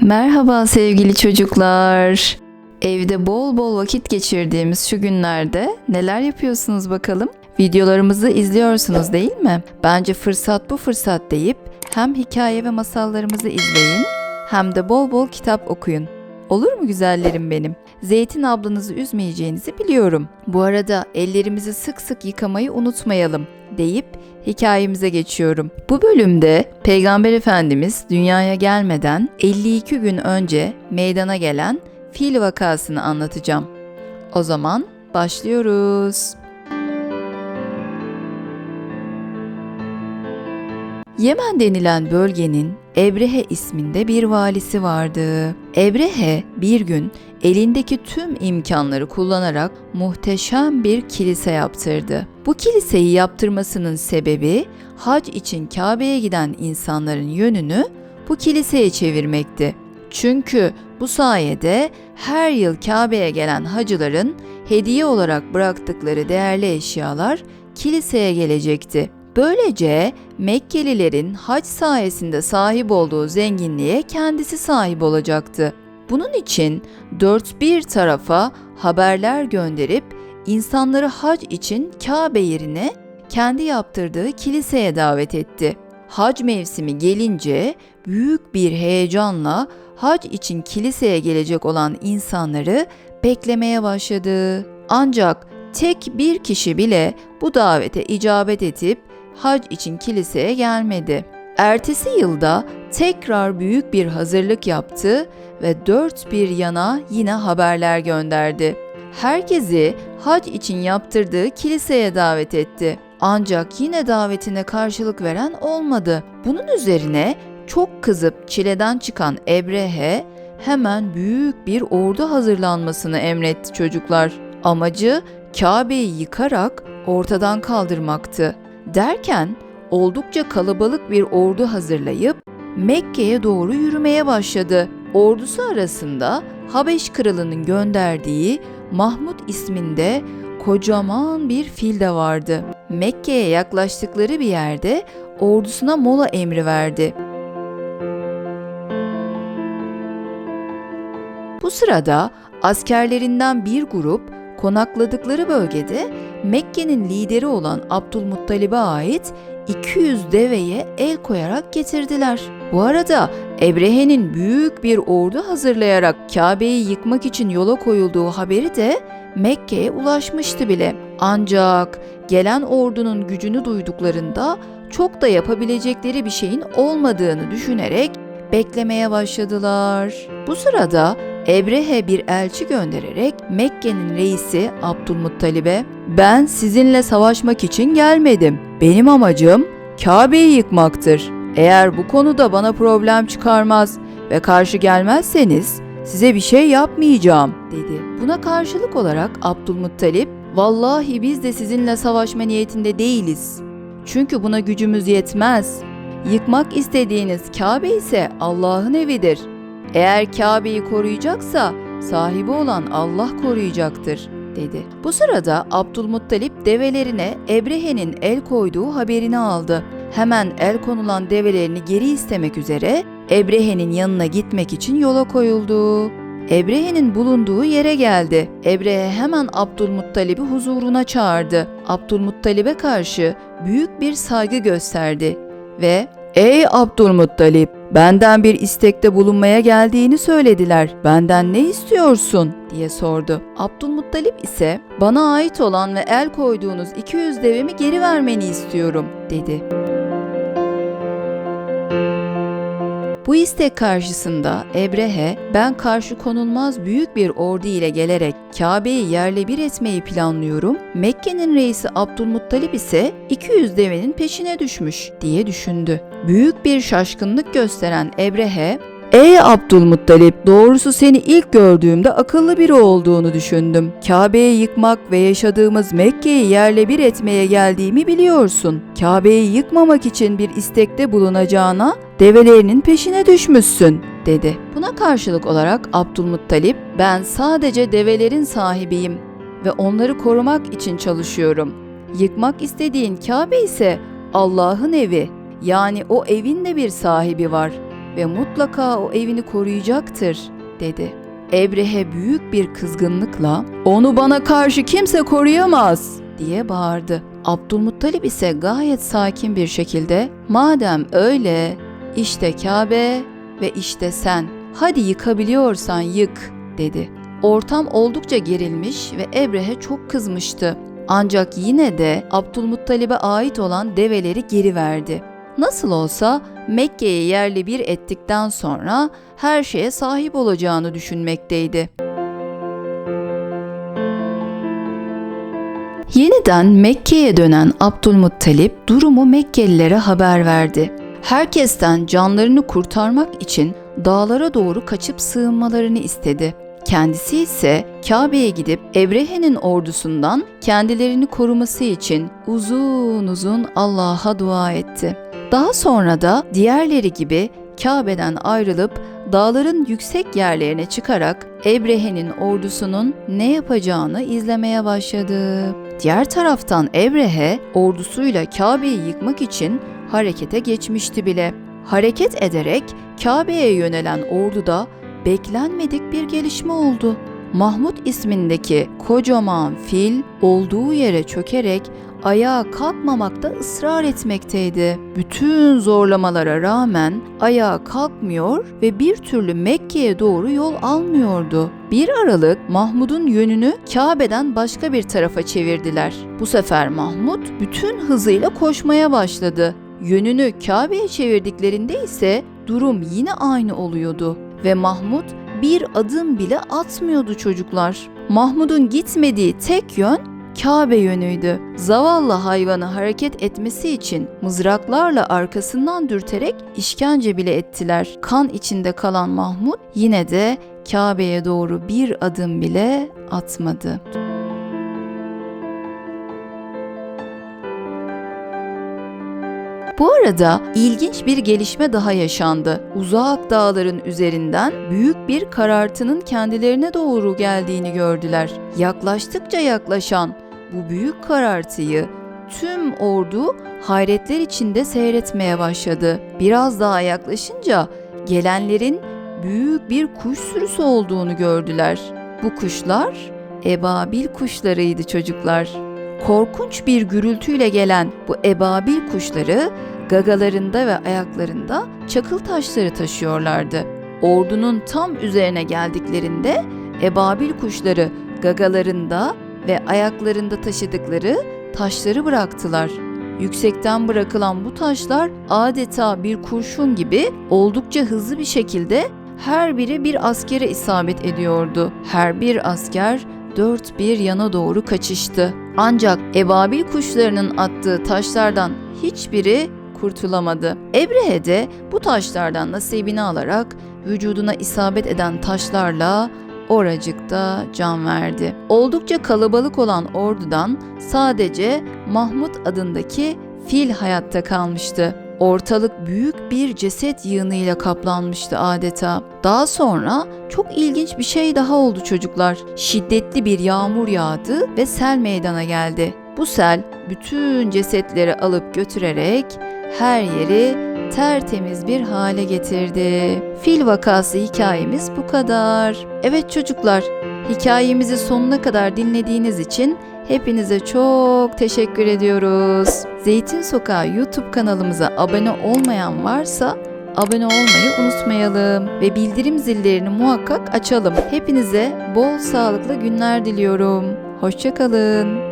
Merhaba sevgili çocuklar. Evde bol bol vakit geçirdiğimiz şu günlerde neler yapıyorsunuz bakalım? Videolarımızı izliyorsunuz değil mi? Bence fırsat bu fırsat deyip hem hikaye ve masallarımızı izleyin hem de bol bol kitap okuyun. Olur mu güzellerim benim? Zeytin ablanızı üzmeyeceğinizi biliyorum. Bu arada ellerimizi sık sık yıkamayı unutmayalım deyip hikayemize geçiyorum. Bu bölümde Peygamber Efendimiz dünyaya gelmeden 52 gün önce meydana gelen fil vakasını anlatacağım. O zaman başlıyoruz. Yemen denilen bölgenin Ebrehe isminde bir valisi vardı. Ebrehe bir gün elindeki tüm imkanları kullanarak muhteşem bir kilise yaptırdı. Bu kiliseyi yaptırmasının sebebi hac için Kabe'ye giden insanların yönünü bu kiliseye çevirmekti. Çünkü bu sayede her yıl Kabe'ye gelen hacıların hediye olarak bıraktıkları değerli eşyalar kiliseye gelecekti. Böylece Mekkelilerin hac sayesinde sahip olduğu zenginliğe kendisi sahip olacaktı. Bunun için dört bir tarafa haberler gönderip insanları hac için Kabe yerine kendi yaptırdığı kiliseye davet etti. Hac mevsimi gelince büyük bir heyecanla hac için kiliseye gelecek olan insanları beklemeye başladı. Ancak tek bir kişi bile bu davete icabet edip hac için kiliseye gelmedi. Ertesi yılda tekrar büyük bir hazırlık yaptı ve dört bir yana yine haberler gönderdi. Herkesi hac için yaptırdığı kiliseye davet etti. Ancak yine davetine karşılık veren olmadı. Bunun üzerine çok kızıp çileden çıkan Ebrehe hemen büyük bir ordu hazırlanmasını emretti çocuklar. Amacı Kabe'yi yıkarak ortadan kaldırmaktı. Derken oldukça kalabalık bir ordu hazırlayıp Mekke'ye doğru yürümeye başladı. Ordusu arasında Habeş kralının gönderdiği Mahmud isminde kocaman bir fil de vardı. Mekke'ye yaklaştıkları bir yerde ordusuna mola emri verdi. Bu sırada askerlerinden bir grup konakladıkları bölgede Mekke'nin lideri olan Abdülmuttalib'e ait 200 deveye el koyarak getirdiler. Bu arada Ebrehe'nin büyük bir ordu hazırlayarak Kabe'yi yıkmak için yola koyulduğu haberi de Mekke'ye ulaşmıştı bile. Ancak gelen ordunun gücünü duyduklarında çok da yapabilecekleri bir şeyin olmadığını düşünerek beklemeye başladılar. Bu sırada Ebrehe bir elçi göndererek Mekke'nin reisi Abdülmuttalib'e "Ben sizinle savaşmak için gelmedim. Benim amacım Kabe'yi yıkmaktır. Eğer bu konuda bana problem çıkarmaz ve karşı gelmezseniz size bir şey yapmayacağım." dedi. Buna karşılık olarak Abdülmuttalip "Vallahi biz de sizinle savaşma niyetinde değiliz. Çünkü buna gücümüz yetmez. Yıkmak istediğiniz Kabe ise Allah'ın evidir. Eğer Kabe'yi koruyacaksa sahibi olan Allah koruyacaktır dedi. Bu sırada Abdülmuttalip develerine Ebrehe'nin el koyduğu haberini aldı. Hemen el konulan develerini geri istemek üzere Ebrehe'nin yanına gitmek için yola koyuldu. Ebrehe'nin bulunduğu yere geldi. Ebrehe hemen Abdülmuttalib'i huzuruna çağırdı. Abdülmuttalib'e karşı büyük bir saygı gösterdi ve "Ey Abdülmuttalip, benden bir istekte bulunmaya geldiğini söylediler. Benden ne istiyorsun?" diye sordu. Abdülmuttalip ise "Bana ait olan ve el koyduğunuz 200 devemi geri vermeni istiyorum." dedi. Bu istek karşısında Ebrehe, ben karşı konulmaz büyük bir ordu ile gelerek Kabe'yi yerle bir etmeyi planlıyorum. Mekke'nin reisi Abdülmuttalip ise 200 devenin peşine düşmüş diye düşündü. Büyük bir şaşkınlık gösteren Ebrehe, Ey Abdülmuttalip, doğrusu seni ilk gördüğümde akıllı biri olduğunu düşündüm. Kabe'yi yıkmak ve yaşadığımız Mekke'yi yerle bir etmeye geldiğimi biliyorsun. Kabe'yi yıkmamak için bir istekte bulunacağına develerinin peşine düşmüşsün dedi. Buna karşılık olarak Abdülmuttalip ben sadece develerin sahibiyim ve onları korumak için çalışıyorum. Yıkmak istediğin Kabe ise Allah'ın evi. Yani o evin de bir sahibi var. ve mutlaka o evini koruyacaktır dedi. Ebrehe büyük bir kızgınlıkla onu bana karşı kimse koruyamaz diye bağırdı. Abdülmuttalip ise gayet sakin bir şekilde madem öyle işte Kabe ve işte sen hadi yıkabiliyorsan yık dedi. Ortam oldukça gerilmiş ve Ebrehe çok kızmıştı. Ancak yine de Abdülmuttalib'e ait olan develeri geri verdi. Nasıl olsa Mekke'yi yerli bir ettikten sonra her şeye sahip olacağını düşünmekteydi. Yeniden Mekke'ye dönen Abdülmuttalip durumu Mekkelilere haber verdi. Herkesten canlarını kurtarmak için dağlara doğru kaçıp sığınmalarını istedi. Kendisi ise Kabe'ye gidip Ebrehe'nin ordusundan kendilerini koruması için uzun uzun Allah'a dua etti. Daha sonra da diğerleri gibi Kabe'den ayrılıp dağların yüksek yerlerine çıkarak Ebrehe'nin ordusunun ne yapacağını izlemeye başladı. Diğer taraftan Ebrehe ordusuyla Kabe'yi yıkmak için harekete geçmişti bile. Hareket ederek Kabe'ye yönelen orduda beklenmedik bir gelişme oldu. Mahmud ismindeki kocaman fil olduğu yere çökerek ayağa kalkmamakta ısrar etmekteydi. Bütün zorlamalara rağmen ayağa kalkmıyor ve bir türlü Mekke'ye doğru yol almıyordu. Bir aralık Mahmud'un yönünü Kabe'den başka bir tarafa çevirdiler. Bu sefer Mahmud bütün hızıyla koşmaya başladı. Yönünü Kabe'ye çevirdiklerinde ise durum yine aynı oluyordu ve Mahmud bir adım bile atmıyordu çocuklar. Mahmud'un gitmediği tek yön Kabe yönüydü. Zavallı hayvanı hareket etmesi için mızraklarla arkasından dürterek işkence bile ettiler. Kan içinde kalan Mahmud yine de Kabe'ye doğru bir adım bile atmadı. Bu arada ilginç bir gelişme daha yaşandı. Uzak dağların üzerinden büyük bir karartının kendilerine doğru geldiğini gördüler. Yaklaştıkça yaklaşan bu büyük karartıyı tüm ordu hayretler içinde seyretmeye başladı. Biraz daha yaklaşınca gelenlerin büyük bir kuş sürüsü olduğunu gördüler. Bu kuşlar ebabil kuşlarıydı çocuklar. Korkunç bir gürültüyle gelen bu ebabil kuşları gagalarında ve ayaklarında çakıl taşları taşıyorlardı. Ordunun tam üzerine geldiklerinde ebabil kuşları gagalarında ve ayaklarında taşıdıkları taşları bıraktılar. Yüksekten bırakılan bu taşlar adeta bir kurşun gibi oldukça hızlı bir şekilde her biri bir askere isabet ediyordu. Her bir asker dört bir yana doğru kaçıştı. Ancak ebabil kuşlarının attığı taşlardan hiçbiri kurtulamadı. Ebrehe de bu taşlardan nasibini alarak vücuduna isabet eden taşlarla oracıkta can verdi. Oldukça kalabalık olan ordudan sadece Mahmut adındaki fil hayatta kalmıştı. Ortalık büyük bir ceset yığınıyla kaplanmıştı adeta. Daha sonra çok ilginç bir şey daha oldu çocuklar. Şiddetli bir yağmur yağdı ve sel meydana geldi. Bu sel bütün cesetleri alıp götürerek her yeri tertemiz bir hale getirdi. Fil vakası hikayemiz bu kadar. Evet çocuklar, hikayemizi sonuna kadar dinlediğiniz için hepinize çok teşekkür ediyoruz. Zeytin Sokağı YouTube kanalımıza abone olmayan varsa abone olmayı unutmayalım ve bildirim zillerini muhakkak açalım. Hepinize bol sağlıklı günler diliyorum. Hoşçakalın.